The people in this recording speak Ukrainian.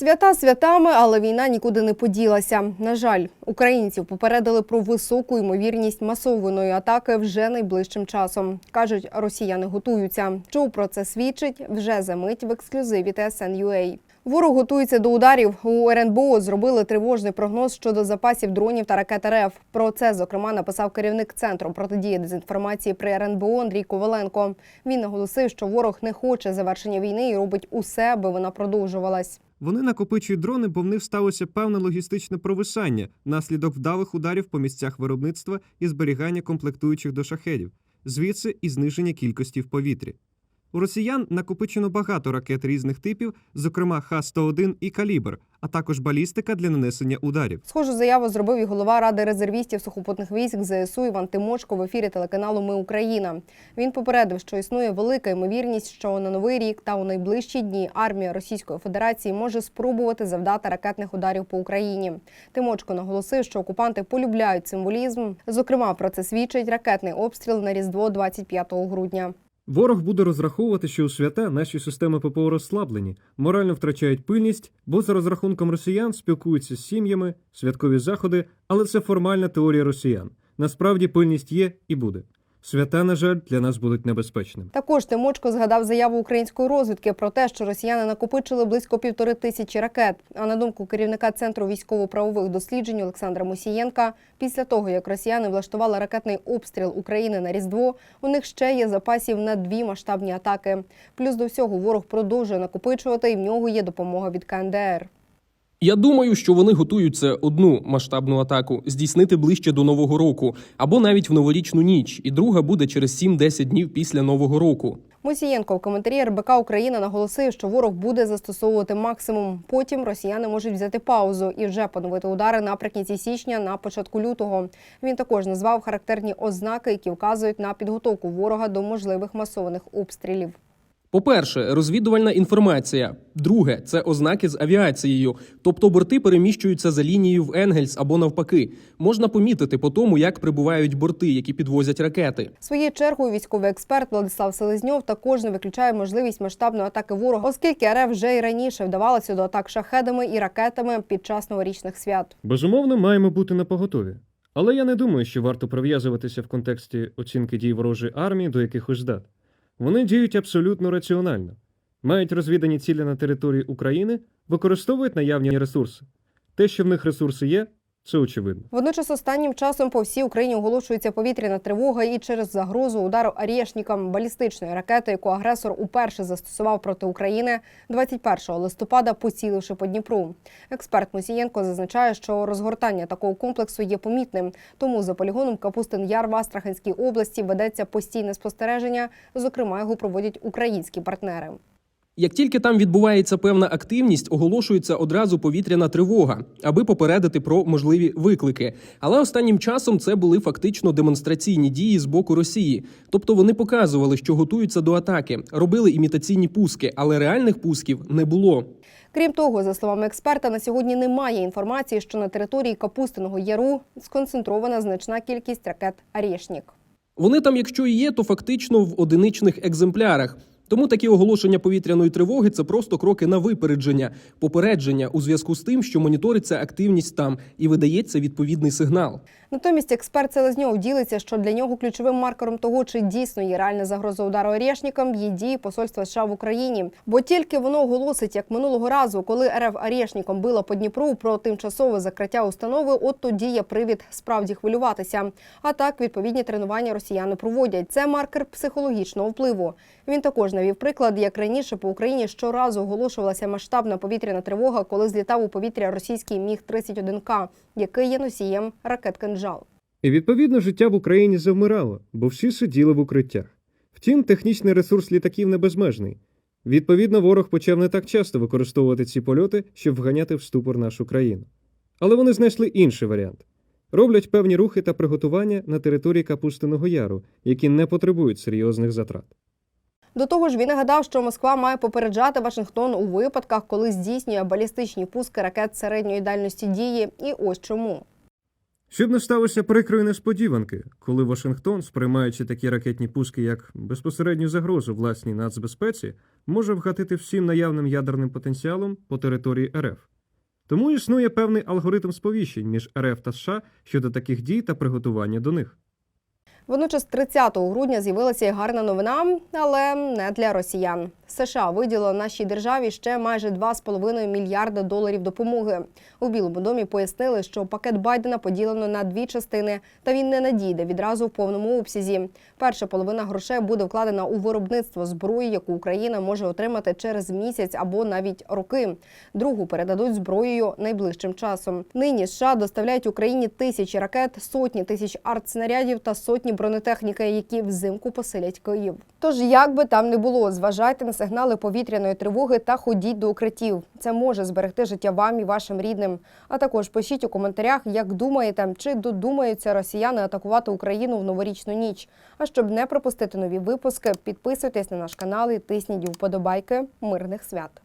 Свята святами, але війна нікуди не поділася. На жаль, українців попередили про високу ймовірність масованої атаки вже найближчим часом. кажуть, росіяни готуються. Чого про це свідчить вже за мить в ексклюзиві TSN.ua. Ворог готується до ударів. У РНБО зробили тривожний прогноз щодо запасів дронів та ракет РФ. Про це зокрема написав керівник центру протидії дезінформації при РНБО Андрій Коваленко. Він наголосив, що ворог не хоче завершення війни і робить усе, аби вона продовжувалась. Вони накопичують дрони, бо в них сталося певне логістичне провисання внаслідок вдалих ударів по місцях виробництва і зберігання комплектуючих до шахедів, звідси і зниження кількості в повітрі. У росіян накопичено багато ракет різних типів, зокрема Х-101 і Калібр, а також балістика для нанесення ударів. Схожу заяву зробив і голова ради резервістів сухопутних військ ЗСУ Іван Тимочко в ефірі телеканалу Ми Україна. Він попередив, що існує велика ймовірність, що на новий рік та у найближчі дні армія Російської Федерації може спробувати завдати ракетних ударів по Україні. Тимочко наголосив, що окупанти полюбляють символізм. Зокрема, про це свідчить ракетний обстріл на різдво 25 грудня. Ворог буде розраховувати, що у свята наші системи ППО розслаблені, морально втрачають пильність, бо за розрахунком росіян спілкуються з сім'ями, святкові заходи, але це формальна теорія росіян. Насправді пильність є і буде. Свята, на жаль, для нас будуть небезпечними. Також Тимочко згадав заяву української розвідки про те, що росіяни накопичили близько півтори тисячі ракет. А на думку керівника центру військово-правових досліджень Олександра Мусієнка, після того як росіяни влаштували ракетний обстріл України на Різдво, у них ще є запасів на дві масштабні атаки. Плюс до всього ворог продовжує накопичувати, і в нього є допомога від КНДР. Я думаю, що вони готуються одну масштабну атаку здійснити ближче до нового року, або навіть в новорічну ніч, і друга буде через 7-10 днів після нового року. Мусієнко в коментарі РБК Україна наголосив, що ворог буде застосовувати максимум. Потім росіяни можуть взяти паузу і вже поновити удари наприкінці січня на початку лютого. Він також назвав характерні ознаки, які вказують на підготовку ворога до можливих масованих обстрілів. По-перше, розвідувальна інформація. Друге це ознаки з авіацією, тобто борти переміщуються за лінією в Енгельс або навпаки. Можна помітити по тому, як прибувають борти, які підвозять ракети. Своєю чергою військовий експерт Владислав Селезньов також не виключає можливість масштабної атаки ворога, оскільки РФ вже і раніше вдавалося до атак шахедами і ракетами під час новорічних свят. Безумовно, маємо бути на поготові. Але я не думаю, що варто прив'язуватися в контексті оцінки дій ворожої армії до якихось дат. Вони діють абсолютно раціонально, мають розвідані цілі на території України, використовують наявні ресурси. Те, що в них ресурси є, це очевидно. Водночас останнім часом по всій Україні оголошується повітряна тривога і через загрозу удару арєшнікам балістичної ракети, яку агресор уперше застосував проти України 21 листопада, поціливши по Дніпру. Експерт Мусієнко зазначає, що розгортання такого комплексу є помітним. Тому за полігоном Капустин Яр в Астраханській області ведеться постійне спостереження. Зокрема, його проводять українські партнери. Як тільки там відбувається певна активність, оголошується одразу повітряна тривога, аби попередити про можливі виклики. Але останнім часом це були фактично демонстраційні дії з боку Росії. Тобто вони показували, що готуються до атаки, робили імітаційні пуски, але реальних пусків не було. Крім того, за словами експерта, на сьогодні немає інформації, що на території Капустиного Яру сконцентрована значна кількість ракет «Арєшнік». Вони там, якщо і є, то фактично в одиничних екземплярах. Тому такі оголошення повітряної тривоги це просто кроки на випередження, попередження у зв'язку з тим, що моніториться активність там і видається відповідний сигнал. Натомість експерт Селезньов ділиться, що для нього ключовим маркером того, чи дійсно є реальна загроза удару Арєшнікам, є дії посольства США в Україні. Бо тільки воно оголосить, як минулого разу, коли РФ Арєшніком била по Дніпру про тимчасове закриття установи, от тоді є привід справді хвилюватися. А так відповідні тренування росіяни проводять. Це маркер психологічного впливу. Він також навів приклад, як раніше по Україні щоразу оголошувалася масштабна повітряна тривога, коли злітав у повітря російський міг 31 к який є носієм ракет «Кинжал». І відповідно життя в Україні завмирало, бо всі сиділи в укриттях. Втім, технічний ресурс літаків не безмежний. Відповідно, ворог почав не так часто використовувати ці польоти, щоб вганяти в ступор нашу країну. Але вони знайшли інший варіант. Роблять певні рухи та приготування на території Капустиного Яру, які не потребують серйозних затрат. До того ж, він нагадав, що Москва має попереджати Вашингтон у випадках, коли здійснює балістичні пуски ракет середньої дальності дії. І ось чому. Щоб не сталося прикрої несподіванки, коли Вашингтон, сприймаючи такі ракетні пуски як безпосередню загрозу власній нацбезпеці, може вгатити всім наявним ядерним потенціалом по території РФ. Тому існує певний алгоритм сповіщень між РФ та США щодо таких дій та приготування до них. Водночас 30 грудня з'явилася і гарна новина, але не для росіян. США виділила нашій державі ще майже 2,5 мільярда доларів допомоги. У Білому домі пояснили, що пакет Байдена поділено на дві частини, та він не надійде відразу в повному обсязі. Перша половина грошей буде вкладена у виробництво зброї, яку Україна може отримати через місяць або навіть роки. Другу передадуть зброєю найближчим часом. Нині США доставляють Україні тисячі ракет, сотні тисяч артснарядів та сотні бронетехніки, які взимку посилять Київ. Тож, як би там не було, зважайте на сигнали повітряної тривоги та ходіть до укриттів. Це може зберегти життя вам і вашим рідним. А також пишіть у коментарях, як думаєте, чи додумаються росіяни атакувати Україну в новорічну ніч. А щоб не пропустити нові випуски, підписуйтесь на наш канал і тисніть вподобайки мирних свят.